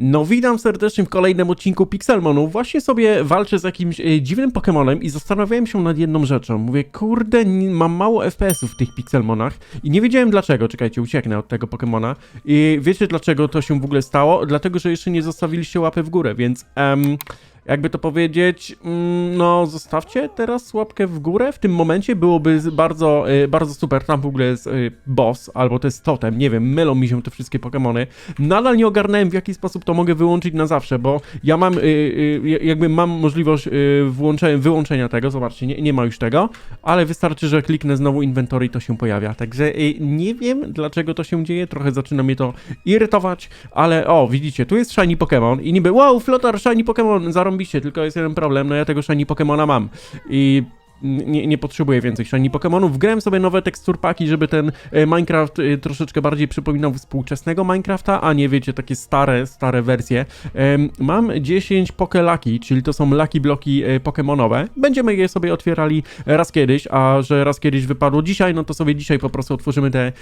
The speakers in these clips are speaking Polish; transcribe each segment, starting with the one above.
No witam serdecznie w kolejnym odcinku Pixelmonu. Właśnie sobie walczę z jakimś e, dziwnym Pokemonem i zastanawiałem się nad jedną rzeczą. Mówię, kurde, mam mało FPS-ów w tych Pixelmonach i nie wiedziałem dlaczego. Czekajcie, ucieknę od tego Pokemona. I wiecie dlaczego to się w ogóle stało? Dlatego, że jeszcze nie zostawiliście łapy w górę, więc em, jakby to powiedzieć, mm, no zostawcie teraz łapkę w górę. W tym momencie byłoby bardzo, e, bardzo super. Tam w ogóle jest e, boss, albo to jest totem, nie wiem, mylą mi się te wszystkie Pokemony. Nadal nie ogarnąłem w jaki sposób to mogę wyłączyć na zawsze, bo ja mam, y, y, jakby mam możliwość y, włączenia, wyłączenia tego, zobaczcie, nie, nie ma już tego, ale wystarczy, że kliknę znowu inwentory i to się pojawia, także y, nie wiem dlaczego to się dzieje, trochę zaczyna mnie to irytować, ale o, widzicie, tu jest shiny Pokémon i niby, wow, flotar, shiny Pokémon, zarąbiście, tylko jest jeden problem, no ja tego shiny Pokémona mam. I nie, nie potrzebuję więcej shiny Pokémonów. Wgrałem sobie nowe teksturpaki, żeby ten e, Minecraft e, troszeczkę bardziej przypominał współczesnego Minecrafta, a nie wiecie, takie stare, stare wersje. Mam 10 Pokelaki, czyli to są Lucky Bloki e, Pokemonowe. Będziemy je sobie otwierali raz kiedyś, a że raz kiedyś wypadło dzisiaj, no to sobie dzisiaj po prostu otworzymy te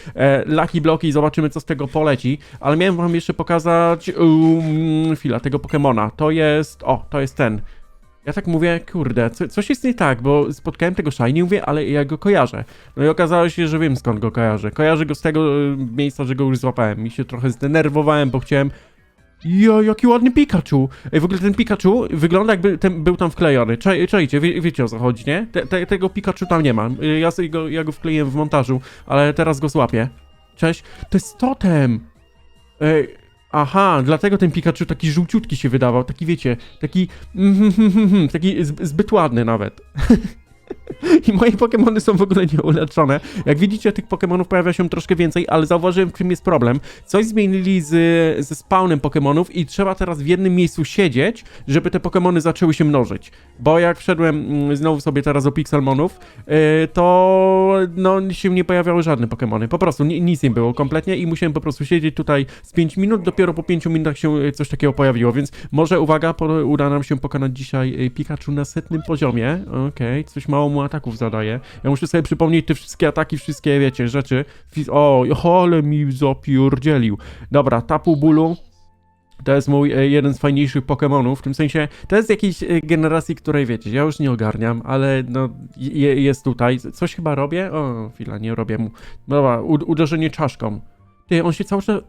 Lucky Bloki i zobaczymy, co z tego poleci. Ale miałem wam jeszcze pokazać um, chwila, tego Pokemona. To jest, o, to jest ten. Ja tak mówię, kurde, co, coś jest nie tak, bo spotkałem tego Shiny, mówię, ale ja go kojarzę. No i okazało się, że wiem skąd go kojarzę. Kojarzę go z tego y, miejsca, że go już złapałem. I się trochę zdenerwowałem, bo chciałem... Jo, jaki ładny Pikachu! Ej, w ogóle ten Pikachu wygląda jakby ten był tam wklejony. Czaj, czajcie, wie, wiecie o co chodzi, nie? Te, te, tego Pikachu tam nie ma. Y, Ja, sobie go, ja go wkleiłem w montażu, ale teraz go złapię. Cześć. To jest totem! Ej, aha, dlatego ten Pikachu taki żółciutki się wydawał, taki wiecie, taki taki zb- zbyt ładny nawet. I moje Pokémony są w ogóle nieuleczone. Jak widzicie, tych Pokémonów pojawia się troszkę więcej, ale zauważyłem, w czym jest problem. Coś zmienili z, ze spawnem Pokémonów i trzeba teraz w jednym miejscu siedzieć, żeby te Pokémony zaczęły się mnożyć. Bo jak wszedłem mm, znowu sobie teraz do Pixelmonów, yy, to no się nie pojawiały żadne Pokémony. Po prostu ni- nic nie było kompletnie i musiałem po prostu siedzieć tutaj z 5 minut, dopiero po 5 minutach się y, coś takiego pojawiło, więc może uwaga, uda nam się pokonać dzisiaj y, Pikachu na setnym poziomie. Okej, coś mało mu ataków zadaje. Ja muszę sobie przypomnieć te wszystkie ataki, wszystkie, wiecie, rzeczy. O, ale mi zapierdzielił. Dobra, Tapu Bulu. To jest mój e, jeden z fajniejszych Pokémonów, w tym sensie to jest jakiejś e, generacji, której wiecie, ja już nie ogarniam, ale no je, jest tutaj. Coś chyba robię? O, chwila, nie robię mu. Dobra, uderzenie czaszką. Ty, on się cały czas...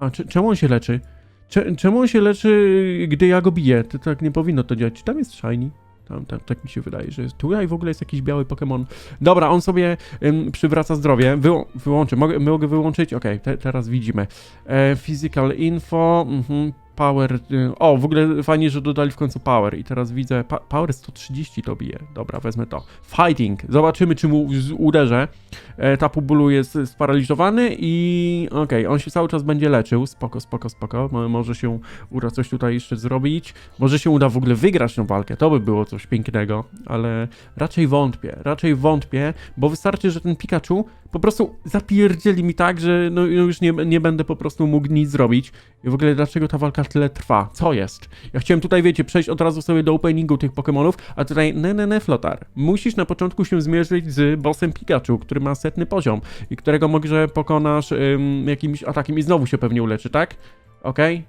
A, czemu on się leczy? Cze, czemu on się leczy, gdy ja go biję? To tak nie powinno to działać. Tam jest shiny. Tam, tam, tak mi się wydaje, że jest. Tutaj w ogóle jest jakiś biały Pokémon. Dobra, on sobie ym, przywraca zdrowie. Wyłą wyłączę. Mogę, mogę wyłączyć? Okej, te, teraz widzimy. E, physical info. Mhm. Power. Y, o, w ogóle fajnie, że dodali w końcu power. I teraz widzę. Pa power 130 to bije. Dobra, wezmę to. Fighting. Zobaczymy, czy mu uderzę. E, Tapu Bulu jest sparaliżowany i okej, on się cały czas będzie leczył. Spoko, spoko, spoko. Mo- Może się uda coś tutaj jeszcze zrobić. Może się uda w ogóle wygrać tę walkę. To by było coś pięknego, ale raczej wątpię. Raczej wątpię, bo wystarczy, że ten Pikachu po prostu zapierdzieli mi tak, że no już nie, nie będę po prostu mógł nic zrobić. I w ogóle dlaczego ta walka tyle trwa? Co jest? Ja chciałem tutaj, wiecie, przejść od razu sobie do openingu tych Pokémonów, a tutaj ne, ne, ne, Flotar. Musisz na początku się zmierzyć z bossem Pikachu, który ma setny poziom i którego może pokonasz ym, jakimś atakiem i znowu się pewnie uleczy, tak? Okej?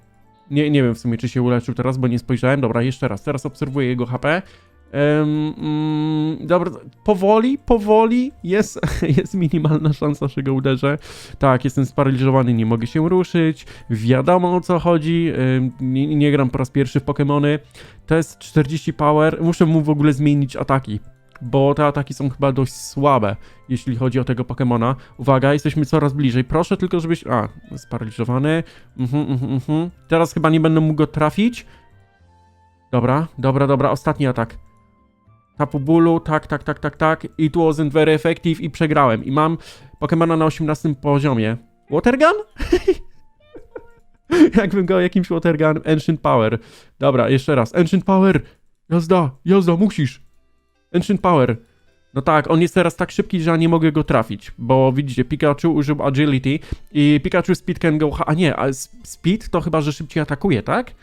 Nie, nie wiem w sumie, czy się uleczył teraz, bo nie spojrzałem. Dobra, jeszcze raz. Teraz obserwuję jego HP. Ym, mm, dobra, powoli, powoli jest, jest minimalna szansa, że go uderzę. Tak, jestem sparaliżowany, nie mogę się ruszyć. Wiadomo o co chodzi. Ym, nie, nie gram po raz pierwszy w Pokémony. To jest 40 power. Muszę mu w ogóle zmienić ataki. Bo te ataki są chyba dość słabe, jeśli chodzi o tego Pokemona. Uwaga, jesteśmy coraz bliżej. Proszę tylko, żebyś. A, sparaliżowany. Mhm, mhm, mhm. Teraz chyba nie będę mógł go trafić. Dobra, dobra, dobra. Ostatni atak. Tapu bólu, tak, tak, tak, tak, tak. It wasn't very effective i przegrałem. I mam Pokemona na 18 poziomie. Watergun? Jakbym go jakimś Watergun. Ancient Power. Dobra, jeszcze raz. Ancient Power. Jazda, jazda, musisz. Ancient Power. No tak, on jest teraz tak szybki, że ja nie mogę go trafić, bo widzicie, Pikachu użył Agility i Pikachu Speed can go... A nie, a Speed to chyba, że szybciej atakuje, tak?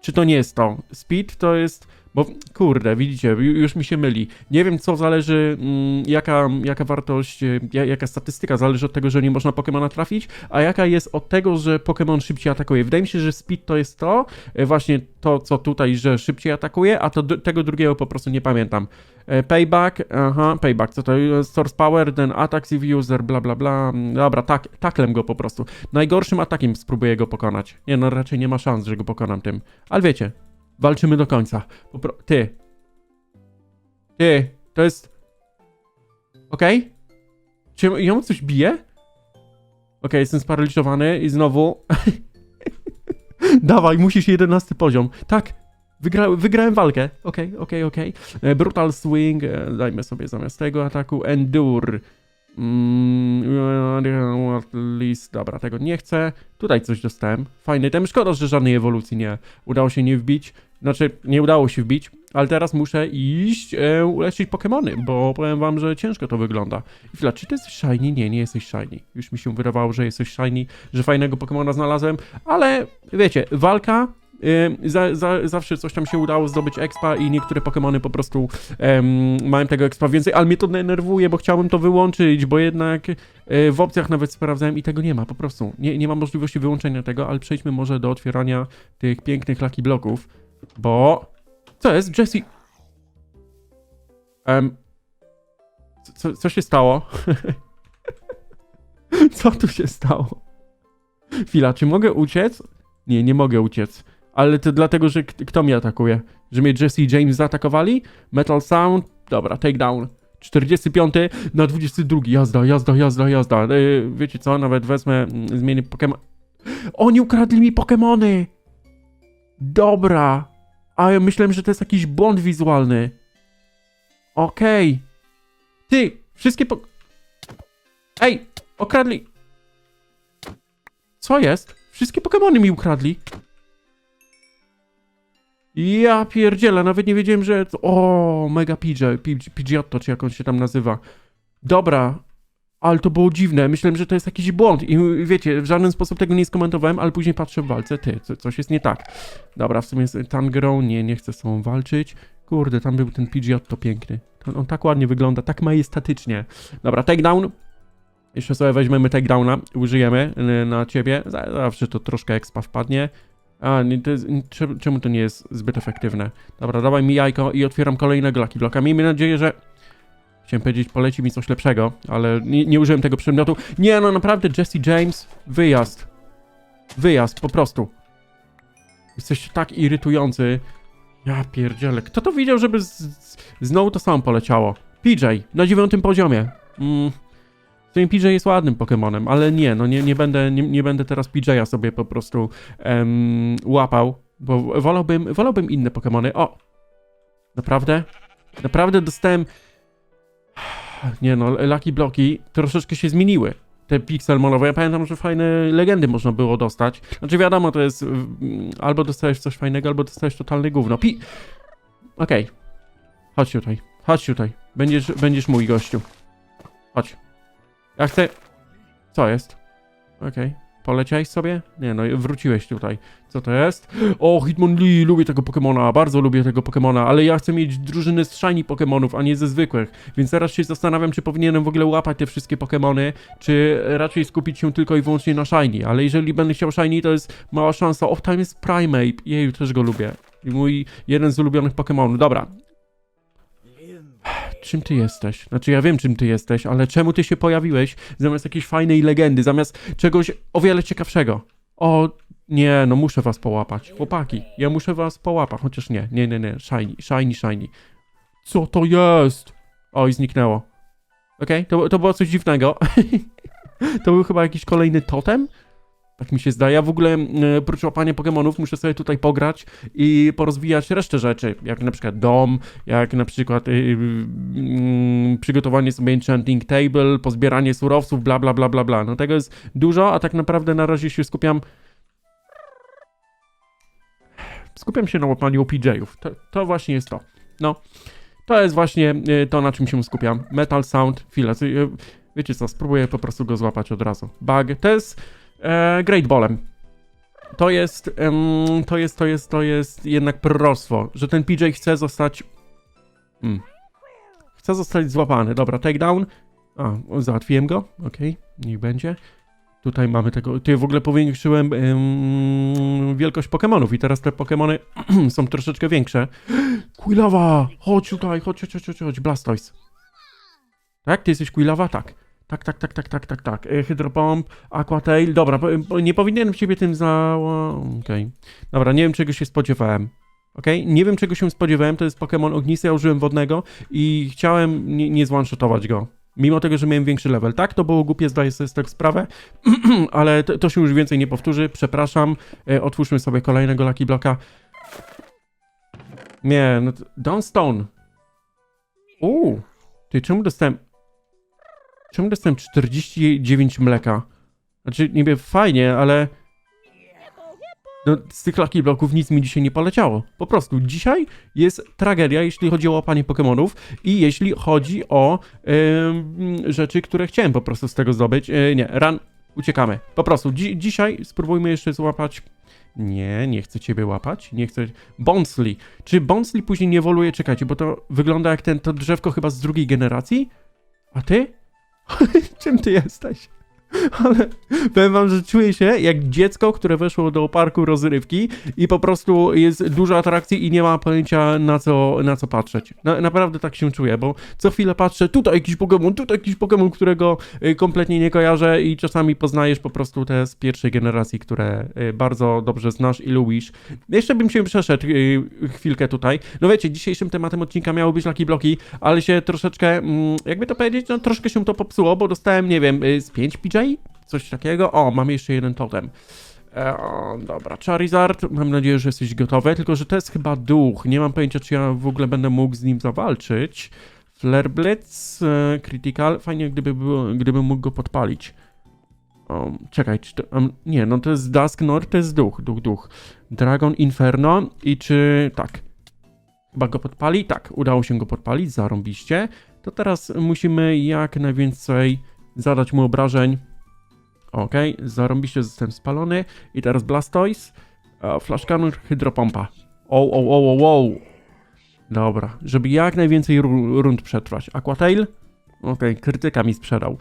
Czy to nie jest to? Speed to jest... Bo kurde, widzicie, ju- już mi się myli. Nie wiem, co zależy, mm, jaka, jaka wartość, ja- jaka statystyka zależy od tego, że nie można Pokemona trafić, a jaka jest od tego, że Pokemon szybciej atakuje. Wydaje mi się, że speed to jest to, y, właśnie to, co tutaj, że szybciej atakuje, a to tego drugiego po prostu nie pamiętam. E, Payback, aha, payback, co to jest? Source power, then attacks if user, bla bla bla. Dobra, tak, taklem go po prostu. Najgorszym atakiem spróbuję go pokonać. Nie no, raczej nie ma szans, że go pokonam tym. Ale wiecie, walczymy do końca. Popro ty. Ty, to jest... Okej? Czy ją coś bije? Okej, jestem sparaliżowany i znowu... Dawaj, musisz 11 poziom. Tak, wygra wygrałem walkę. Okej, okej, okej. E, Brutal Swing, e, dajmy sobie zamiast tego ataku Endure. Mm, least, dobra, tego nie chcę. Tutaj coś dostałem. Fajny tem. Szkoda, że żadnej ewolucji nie udało się nie wbić. Znaczy, nie udało się wbić, ale teraz muszę iść e, uleczyć Pokemony, bo powiem wam, że ciężko to wygląda. I chwila, czy ty jesteś shiny? Nie, nie jesteś shiny. Już mi się wydawało, że jesteś shiny, że fajnego Pokemona znalazłem, ale wiecie, walka y, za, za, zawsze coś tam się udało zdobyć expa i niektóre Pokemony po prostu em, mają tego expa więcej, ale mnie to denerwuje, bo chciałbym to wyłączyć, bo jednak y, w opcjach nawet sprawdzałem i tego nie ma, po prostu. Nie, nie ma możliwości wyłączenia tego, ale przejdźmy może do otwierania tych pięknych Lucky Bloków, bo... Co jest? Jesse... Em... Co, co się stało? co tu się stało? Chwila, czy mogę uciec? Nie, nie mogę uciec. Ale to dlatego, że kto mnie atakuje? Że mnie Jesse i James zaatakowali? Metal Sound? Dobra, takedown. 45 na 22. Jazda, jazda, jazda, jazda. Yy, wiecie co? Nawet wezmę, mm, zmienię Pokemon. Oni ukradli mi Pokemony! Dobra. A ja myślałem, że to jest jakiś błąd wizualny. Okej. Ty, wszystkie po... Ej, okradli... Co jest? Wszystkie Pokemony mi ukradli. Ja pierdzielę, nawet nie wiedziałem, że... O, Mega PJ, P- Pidgeotto, czy jak on się tam nazywa. Dobra, ale to było dziwne. Myślałem, że to jest jakiś błąd i wiecie, w żaden sposób tego nie skomentowałem, ale później patrzę w walce, ty, co, coś jest nie tak. Dobra, w sumie jest Tangrowth, nie, nie chcę z sobą walczyć. Kurde, tam był ten Pidgeotto piękny. On, on tak ładnie wygląda, tak majestatycznie. Dobra, takedown. Jeszcze sobie weźmiemy takedowna, użyjemy y, na ciebie. Za- Zawsze to troszkę expa wpadnie. A, to jest, czemu to nie jest zbyt efektywne? Dobra, dawaj mi jajko i otwieram kolejnego Lucky Blocka. Miejmy nadzieję, że... Chciałem powiedzieć, poleci mi coś lepszego, ale nie, nie użyłem tego przedmiotu. Nie, no naprawdę, Jesse James, wyjazd. Wyjazd, po prostu. Jesteście tak irytujący. Ja pierdzielę. Kto to widział, żeby z, z, znowu to samo poleciało? PJ, na dziewiątym poziomie. Mm. PJ jest ładnym Pokemonem, ale nie, no nie, nie, będę, nie, nie będę teraz PJ'a sobie po prostu em, łapał, bo wolałbym, wolałbym inne Pokemony. O! Naprawdę? Naprawdę dostałem... Nie no, Lucky Bloki troszeczkę się zmieniły. Te pixelmonowe. Ja pamiętam, że fajne legendy można było dostać. Znaczy wiadomo, to jest mm, albo dostajesz coś fajnego, albo dostajesz totalne gówno. Pi... Okej. Chodź tutaj. Chodź tutaj. Będziesz, będziesz mój gościu. Chodź. Ja chcę... Co jest? Okej. Poleciałeś sobie? Nie no, wróciłeś tutaj. Co to jest? O, Hitmonlee, lubię tego Pokemona, bardzo lubię tego Pokemona, ale ja chcę mieć drużynę z shiny Pokemonów, a nie ze zwykłych. Więc teraz się zastanawiam, czy powinienem w ogóle łapać te wszystkie Pokemony, czy raczej skupić się tylko i wyłącznie na shiny. Ale jeżeli będę chciał shiny, to jest mała szansa. O, tam jest Primeape. Jeju, też go lubię. I mój jeden z ulubionych Pokemonów. Dobra. Czym ty jesteś? Znaczy ja wiem czym ty jesteś, ale czemu ty się pojawiłeś zamiast jakiejś fajnej legendy, zamiast czegoś o wiele ciekawszego? O, nie, no muszę was połapać. Chłopaki, ja muszę was połapać, chociaż nie, nie, nie, nie, shiny, shiny, shiny. Co to jest? O, i zniknęło. Okej, to, to było coś dziwnego. to był chyba jakiś kolejny totem? Tak mi się zdaje. Ja w ogóle e, oprócz łapania Pokemonów muszę sobie tutaj pograć i porozwijać resztę rzeczy, jak na przykład dom, jak na przykład mm, przygotowanie sobie enchanting table, pozbieranie surowców, bla bla bla bla bla. No tego jest dużo, a tak naprawdę na razie się skupiam skupiam się na łapaniu PJ-ów. To, to właśnie jest to. No, to jest właśnie y, to, na czym się skupiam. Metal Sound, chwilę. y, Wiecie co, spróbuję po prostu go złapać od razu. Bug, to jest e, Great Ballem. to jest, to jest, to jest, to jest jednak proroctwo, że ten PJ chce zostać, hmm, chce zostać złapany. Dobra, takedown. A, załatwiłem go, okej, niech będzie. Tutaj mamy tego, ty w ogóle powiększyłem em, wielkość Pokemonów i teraz te Pokemony są troszeczkę większe. Quilava, chodź tutaj, chodź, chodź, chodź, chodź, Blastoise. Tak, ty jesteś Quilava? Tak. Tak, tak, tak, tak, tak, tak, tak. E, Hydropomp, Aquatail, dobra, nie powinienem ciebie tym za... Okej. Dobra, nie wiem czego się spodziewałem. Okej, nie wiem czego się spodziewałem, to jest Pokémon ognisty, ja użyłem wodnego i chciałem nie, nie go. Mimo tego, że miałem większy level. Tak, to było głupie, zdaję sobie z tego sprawę, ale to, to się już więcej nie powtórzy, przepraszam. E, otwórzmy sobie kolejnego Lucky Blocka. Nie, no to... Downstone. Uuu, ty czemu dostałem... Czemu dostałem 49 mleka? Znaczy, niby fajnie, ale... No, z tych Lucky Bloków nic mi dzisiaj nie poleciało. Po prostu, dzisiaj jest tragedia, jeśli chodzi o łapanie Pokemonów i jeśli chodzi o em, rzeczy, które chciałem po prostu z tego zdobyć. E, nie, ran, uciekamy. Po prostu, dzi dzisiaj spróbujmy jeszcze złapać... Nie, nie chcę ciebie łapać, nie chcę... Bonsly. Czy Bonsly później nie ewoluuje? Czekajcie, bo to wygląda jak ten, to drzewko chyba z drugiej generacji? A ty? Czym ty jesteś? Ale powiem wam, że czuję się jak dziecko, które weszło do parku rozrywki i po prostu jest dużo atrakcji i nie ma pojęcia na co, na co patrzeć. Na, naprawdę tak się czuję, bo co chwilę patrzę, tutaj jakiś Pokémon, tutaj jakiś Pokémon, którego y, kompletnie nie kojarzę i czasami poznajesz po prostu te z pierwszej generacji, które y, bardzo dobrze znasz i lubisz. Jeszcze bym się przeszedł y, chwilkę tutaj. No wiecie, dzisiejszym tematem odcinka miało być Lucky Bloki, ale się troszeczkę, mm, jakby to powiedzieć, no troszkę się to popsuło, bo dostałem, nie wiem, z 5 PJ? Coś takiego. O, mam jeszcze jeden totem. E, dobra, Charizard, mam nadzieję, że jesteś gotowy, tylko że to jest chyba duch. Nie mam pojęcia, czy ja w ogóle będę mógł z nim zawalczyć. Flare Blitz, e, Critical, fajnie gdyby, było, gdybym mógł go podpalić. Czekaj, czy to, um, nie, no to jest Dusknor, to jest duch, duch, duch. Dragon Inferno i czy, tak, chyba go podpali? Tak, udało się go podpalić, zarąbiście. To teraz musimy jak najwięcej zadać mu obrażeń. Okej, zarąbiście zostałem spalony. I teraz Blastoise, Flash Hydropompa. O, o, o, o, o. Dobra, żeby jak najwięcej ru- rund przetrwać. Aquatail? Okej, krytyka mi sprzedał.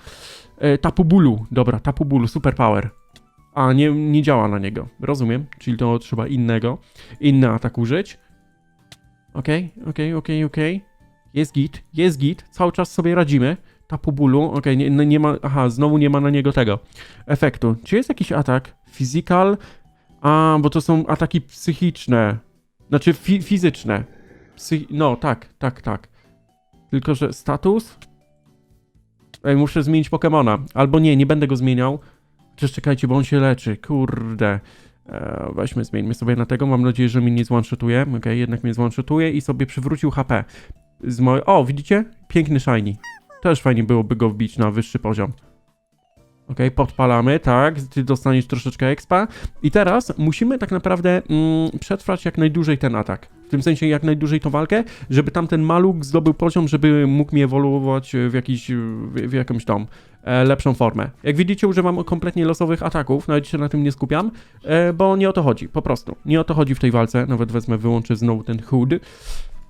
E, Tapu Bulu, dobra, Tapu Bulu, super power. A, nie, nie działa na niego, rozumiem, czyli to trzeba innego, inny atak użyć. Okej, okej, okej, okej. Jest git, jest git, cały czas sobie radzimy. Tapu bólu, okej, nie, no nie ma, aha, znowu nie ma na niego tego efektu. Czy jest jakiś atak? Physical? A, bo to są ataki psychiczne. Znaczy fi fizyczne. Psy no, tak, tak, tak. Tylko, że status? Ej, muszę zmienić Pokemona. Albo nie, nie będę go zmieniał. Chociaż czekajcie, bo on się leczy. Kurde. E, weźmy, zmieńmy sobie na tego. Mam nadzieję, że mnie nie zone-shotuje. Okej, jednak mnie zone-shotuje i sobie przywrócił HP. Z mojej... O, widzicie? Piękny shiny. Też fajnie byłoby go wbić na wyższy poziom. Ok, podpalamy, tak, ty dostaniesz troszeczkę expa. I teraz musimy tak naprawdę mm, przetrwać jak najdłużej ten atak. W tym sensie jak najdłużej tą walkę, żeby tamten maluch zdobył poziom, żeby mógł mi ewoluować w jakiś, w, w jakąś tam e, lepszą formę. Jak widzicie, używam kompletnie losowych ataków, nawet się na tym nie skupiam, e, bo nie o to chodzi, po prostu. Nie o to chodzi w tej walce, nawet wezmę, wyłączę znowu ten hood.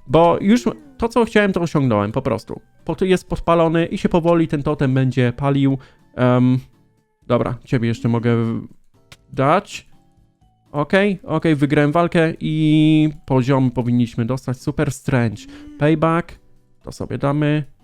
Bo już to, co chciałem, to osiągnąłem, po prostu. Jest podpalony i się powoli ten totem będzie palił. Um, dobra, ciebie jeszcze mogę dać. Okej, okay, okej, okay, wygrałem walkę i poziom powinniśmy dostać. Super Strange. Payback, to sobie damy.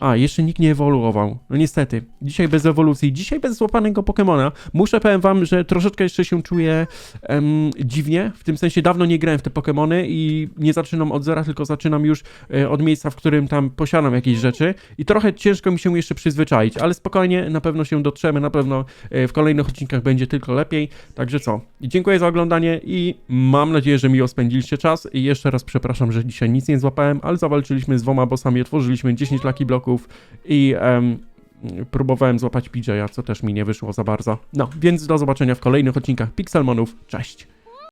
A, jeszcze nikt nie ewoluował. No niestety, dzisiaj bez ewolucji, dzisiaj bez złapanego Pokemona. Muszę powiem wam, że troszeczkę jeszcze się czuję em, dziwnie, w tym sensie dawno nie grałem w te Pokemony i nie zaczynam od zera, tylko zaczynam już e, od miejsca, w którym tam posiadam jakieś rzeczy i trochę ciężko mi się jeszcze przyzwyczaić, ale spokojnie, na pewno się dotrzemy, na pewno e, w kolejnych odcinkach będzie tylko lepiej. Także co, dziękuję za oglądanie i mam nadzieję, że miło spędziliście czas i jeszcze raz przepraszam, że dzisiaj nic nie złapałem, ale zawalczyliśmy z dwoma bossami, otworzyliśmy 10 Lucky Bloków, i em, próbowałem złapać PJ'a, co też mi nie wyszło za bardzo. No, więc do zobaczenia w kolejnych odcinkach Pixelmonów. Cześć!